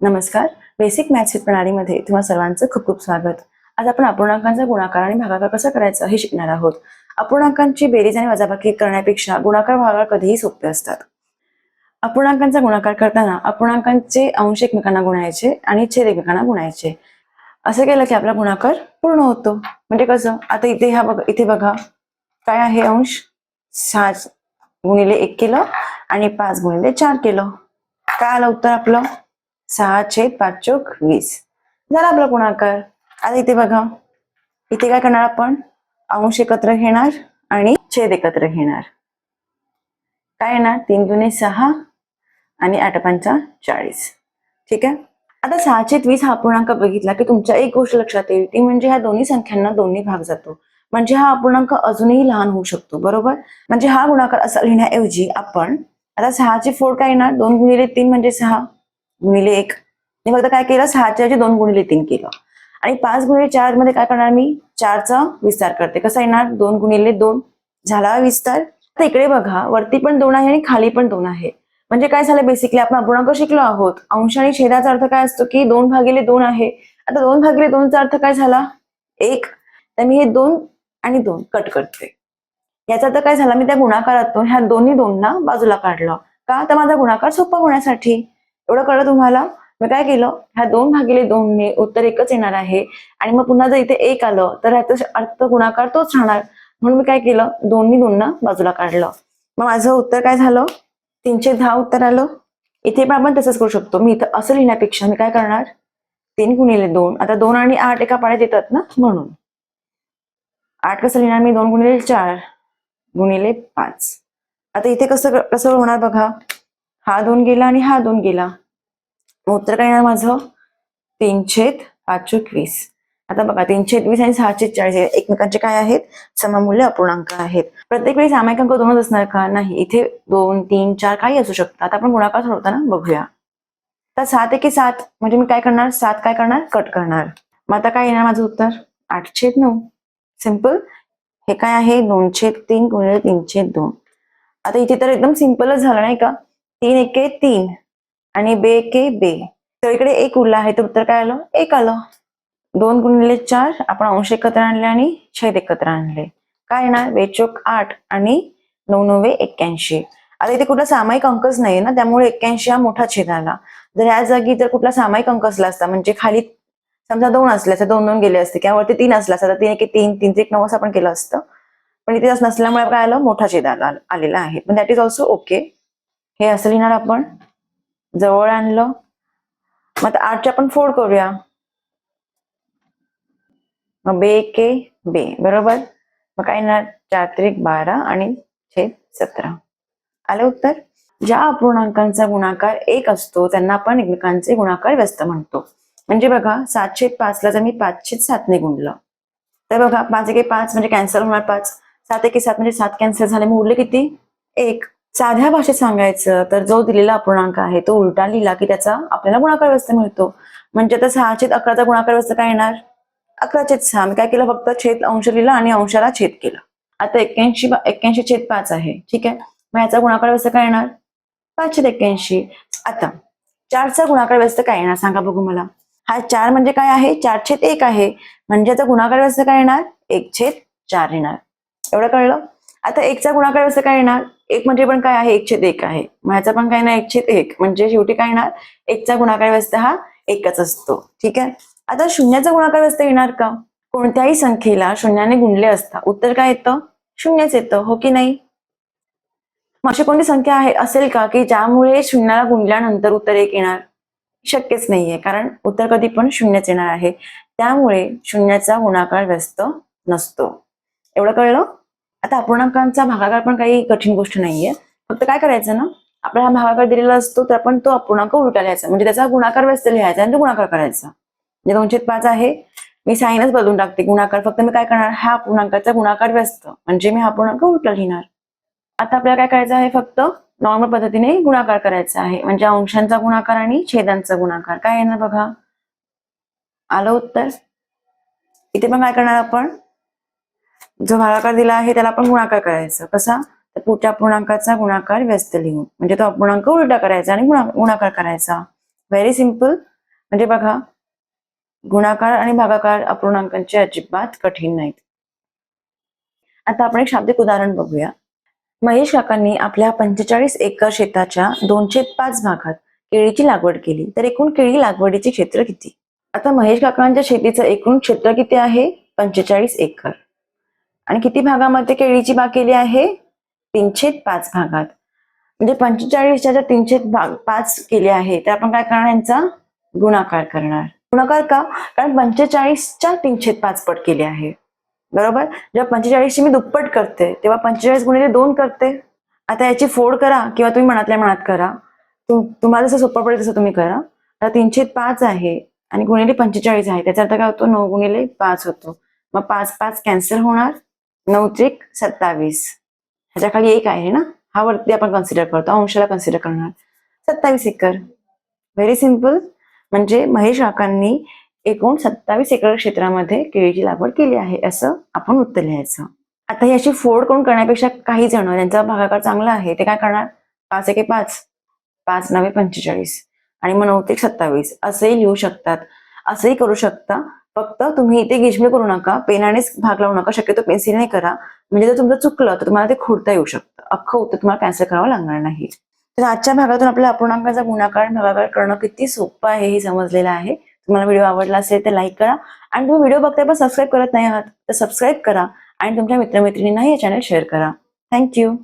नमस्कार. Basic maths with प्रणालीमध्ये तुम्हा सर्वांचं खूप खूप स्वागत. आज आपण अपूर्णांकांचा गुणाकार आणि भागाकार कसा करायचा हे शिकणार आहोत. अपूर्णांकांची बेरीज आणि वजाबाकी करण्यापेक्षा गुणाकार भागाकार कधीही सोपे असतात. अपूर्णांकांचा गुणाकार करताना अपूर्णांकांचे अंश एकमेकांना गुणायचे आणि छेद एकमेकांना गुणायचे. असं केलं की आपला गुणाकार पूर्ण होतो. म्हणजे कसं? आता इथे ह्या बघा इथे बघा. काय आहे अंश? सहा गुणिले एक केलं आणि पाच गुणिले चार केलं. काय आलं उत्तर आपलं? सहा छेद पाच चोक वीस. झाला आपला गुणाकार. आता इथे बघा. इथे काय करणार आपण? अंश एकत्र घेणार आणि छेद एकत्र घेणार. काय येणार? तीन दुने सहा आणि आठ पंचा चाळीस. ठीक आहे? आता सहाशे वीस हा अपूर्णांक बघितला की तुमच्या एक गोष्ट लक्षात येईल ती म्हणजे ह्या दोन्ही संख्यांना दोन्ही भाग जातो. म्हणजे हा अपूर्णांक अजूनही लहान होऊ शकतो बरोबर? म्हणजे हा गुणाकार असा लिहिण्याऐवजी आपण आता सहाचे फोड काय येणार? दोन गुणिले तीन म्हणजे सहा. गुणिले एक. मी फक्त काय केलं? सहाच्या ऐवजी दोन गुणिले तीन केलं. आणि पाच गुणिले चारमध्ये काय करणार मी? चारचा विस्तार करते. कसा येणार? दोन गुणिले दोन. झाला विस्तार. आता इकडे बघा. वरती पण दोन आहे आणि खाली पण दोन आहे. म्हणजे काय झालं? बेसिकली आपण अपूर्णांक शिकलो आहोत. अंश आणि छेदाचा अर्थ काय असतो की दोन भागिले दोन आहे. आता दोन भागिले दोनचा अर्थ काय झाला? एक. तर मी हे दोन आणि दोन कट करते. याचा अर्थ काय झाला? मी त्या गुणाकारातून ह्या दोन्ही दोनना बाजूला काढलं. का? तर माझा गुणाकार सोपा होण्यासाठी. एवढं कळलं तुम्हाला? मी काय केलं? ह्या दोन भागिले दोनने उत्तर एकच येणार आहे. आणि मग पुन्हा जर इथे एक आलं तर ह्याचा अर्थ गुणाकार तोच राहणार. म्हणून मी काय केलं? दोन्ही दोनना बाजूला काढलं. मग माझं उत्तर काय झालं? तीनशे दहा उत्तर आलं. इथे पण आपण तसंच करू शकतो. मी इथं असं लिहिण्यापेक्षा मी काय करणार? तीन गुणिले दोन. आता दोन आणि आठ एका पाण्यात येतात ना? म्हणून. आठ कसं लिहिणार मी? दोन गुणिले चार. गुणिले पाच. आता इथे कसं कसं होणार बघा? हा दोन गेला आणि हा दोन गेला. उत्तर काय येणार माझं? तीनशेत पाचशे वीस आता बघा तीनशे वीस आणि सहाशे चाळीस एकमेकांचे काय आहेत? सममूल्य अपूर्णांक आहेत. प्रत्येक वेळी सामायिकांक दोनच असणार का? नाही. इथे दोन तीन चार काही असू शकतात. आता आपण गुणाकार सोडवताना बघूया. तर सात एके सात म्हणजे मी काय करणार? सात काय करणार? कट करणार. मग आता काय येणार माझं उत्तर? आठशेत नऊ. सिंपल हे काय आहे? दोनशे तीन गुणिले तीनशे दोन. आता इथे तर एकदम सिम्पलच झालं नाही का? तीन एके तीन. आणि बे एके बे. तर इकडे एक उरला आहे तर उत्तर काय आलं? एक आलं. दोन गुणिले चार आपण अंश एकत्र आणले आणि छेद एकत्र आणले. काय येणार? बेचोक आठ आणि नऊ नव्वे एक्क्याऐंशी. आता इथे कुठला सामायिक अंकच नाही ना त्यामुळे एक्क्याऐंशी हा मोठा छेद आला. जर या जागी जर कुठला सामायिक अंक असला असता म्हणजे खाली समजा दोन असले दोन दोन गेले असते किंवा वरती तीन असला असता तर तीन एक तीन. तीन एक नऊ असं आपण केलं असतं. पण इथे नसल्यामुळे काय आलं? मोठा छेद आला आलेला आहे. पण दॅट इज ऑल्सो ओके हे असं लिहिणार आपण जवळ आणलं. मग आता आठच्या आपण फोड करूया. मग बे के बे बरोबर? मग काय येणार? चार त्रिक बारा आणि छेद सतरा. आलं उत्तर? ज्या अपूर्णांकांचा गुणाकार एक असतो त्यांना आपण एकमेकांचे गुणाकार व्यस्त म्हणतो. म्हणजे बघा सातशे पाचला जर मी पाचशे सातने गुणलं. तर बघा पाच एके पाच म्हणजे कॅन्सल होणार पाच. सात एके सात म्हणजे सात कॅन्सल झाले. मग उरले किती? एक. साध्या भाषेत सांगायचं तर जो दिलेला अपूर्णांक आहे तो उलटा लिहिला की त्याचा आपल्याला गुणाकार व्यवस्था मिळतो. म्हणजे आता सहाशे अकराचा गुणाकार व्यवस्था काय येणार? अकरा छेद सहा. मी काय केलं? फक्त छेद अंश लिहिला आणि अंशाला छेद केला. आता एक्क्याऐंशी एक्क्याऐंशी छेद पाच आहे. ठीक आहे? मग याचा गुणाकार व्यवस्था काय येणार? पाच छेद एक्क्याऐंशी. आता चारचा गुणाकार व्यस्त काय येणार? सांगा बघू मला. हा चार म्हणजे काय आहे? चार छेद एक आहे. म्हणजे याचा गुणाकार व्यस्त काय येणार? एक छेद चार येणार. एवढं कळलं? आता एकचा गुणाकार व्यस्त काय येणार? एक म्हणजे पण काय आहे? एक एक आहे. मग ह्याचा पण काय नाही? एक एक. म्हणजे शेवटी काय येणार? एकचा गुणाकार व्यस्त हा एकच असतो. ठीक आहे? आता शून्याचा गुणाकार व्यस्त येणार का? कोणत्याही संख्येला शून्याने गुणले असता उत्तर काय येतं? शून्यच येतं. हो की नाही? मग अशी कोणती संख्या आहे? असेल का? की ज्यामुळे शून्याला गुणल्यानंतर उत्तर एक येणार? शक्यच नाहीये. कारण उत्तर कधी पण शून्यच येणार आहे. त्यामुळे शून्याचा गुणाकार व्यस्त नसतो. एवढं कळलं? आता अपूर्णांकांचा भागाकार पण काही कठीण गोष्ट नाहीये. फक्त काय करायचं ना आपला हा भागाकार दिलेला असतो तर आपण तो अपूर्णांक उलटा लिहायचा म्हणजे त्याचा गुणाकार व्यस्त लिहायचा आणि तो गुणाकार करायचा. म्हणजे दोनशे पाच आहे. मी साईनच बदलून टाकते. गुणाकार फक्त मी काय करणार? हा अपूर्णांकाचा गुणाकार व्यस्त. म्हणजे मी हा अपूर्णांक उलटा लिहिणार. आता आपल्याला काय करायचं आहे? फक्त नॉर्मल पद्धतीने गुणाकार करायचा आहे. म्हणजे अंशांचा गुणाकार आणि छेदांचा गुणाकार. काय येणार बघा? आलं उत्तर? इथे पण काय करणार आपण? जो भागाकार दिला आहे त्याला आपण गुणाकार करायचा. कसा? तर पुढच्या पूर्णांकाचा गुणाकार व्यस्त लिहून. म्हणजे तो अपूर्णांक उलटा करायचा आणि गुणाकार करायचा. व्हेरी सिंपल म्हणजे बघा गुणाकार आणि भागाकार अपूर्णांकांचे अजिबात कठीण नाहीत. आता आपण एक शाब्दिक उदाहरण बघूया. महेश काकांनी आपल्या पंचेचाळीस एकर शेताच्या दोनशे पाच भागात केळीची लागवड केली. तर एकूण केळी लागवडीचे क्षेत्र किती? आता महेश काकांच्या शेतीचं एकूण क्षेत्र किती आहे? पंचेचाळीस एकर. आणि किती भागामध्ये केळीची बाग केली आहे? तीनशे पाच भागात. म्हणजे पंचेचाळीसच्या जर तीनशे भाग पाच केले आहे तर आपण काय करणार यांचा? गुणाकार करणार. गुणाकार का? कारण पंचेचाळीसच्या तीनशे पाच पट केले आहे. बरोबर? जेव्हा पंचेचाळीसची मी दुप्पट करते तेव्हा पंचेचाळीस गुणिले दोन करते. आता याची फोड करा किंवा तुम्ही मनातल्या मनात करा. तुम तुम्हाला जसं सोपं पडेल तसं तुम्ही करा. आता तीनशे पाच आहे आणि गुणिले पंचेचाळीस आहे. त्याचा अर्थ काय होतो? नऊ गुणिले पाच होतो. मग पाच पाच कॅन्सल होणार. नऊ त्रिक सत्तावीस. ह्याच्या खाली एक आहे ना? हा वरती आपण कन्सिडर करतो. अंशाला कन्सिडर करणार. सत्तावीस एकर. व्हेरी सिंपल म्हणजे महेश काकांनी एकूण सत्तावीस एकर क्षेत्रामध्ये केळीची लागवड केली आहे असं आपण उत्तर लिहायचं. आता याची अशी फोड करून करण्यापेक्षा काही जण त्यांचा भागाकार चांगला आहे ते काय करणार? पाच एके पाच. पाच नवे पंचेचाळीस. आणि मग नऊ ते सत्तावीस. असंही लिहू शकतात. असंही करू शकता. फक्त तुम्ही इथे गिजमी करू नका पेनानेच भाग लावू नका शक्यतो पेन्सिलने करा. म्हणजे जर तुमचं चुकलं तर तुम्हाला ते खोडता येऊ शकतं. अख्खं उत्तर तुम्हाला कॅन्सल करावं लागणार नाही. तर आजच्या भागातून आपल्या अपूर्णांकाचा गुणाकार भागाकार करणं किती सोपं आहे हे समजलेलं आहे. तुम्हाला व्हिडिओ आवडला असेल तर लाईक करा. आणि तुम्ही व्हिडिओ बघताय पण सबस्क्राईब करत नाही आहात तर सबस्क्राईब करा. आणि तुमच्या मित्रमैत्रिणींनाही हे चॅनल शेअर करा. थँक्यू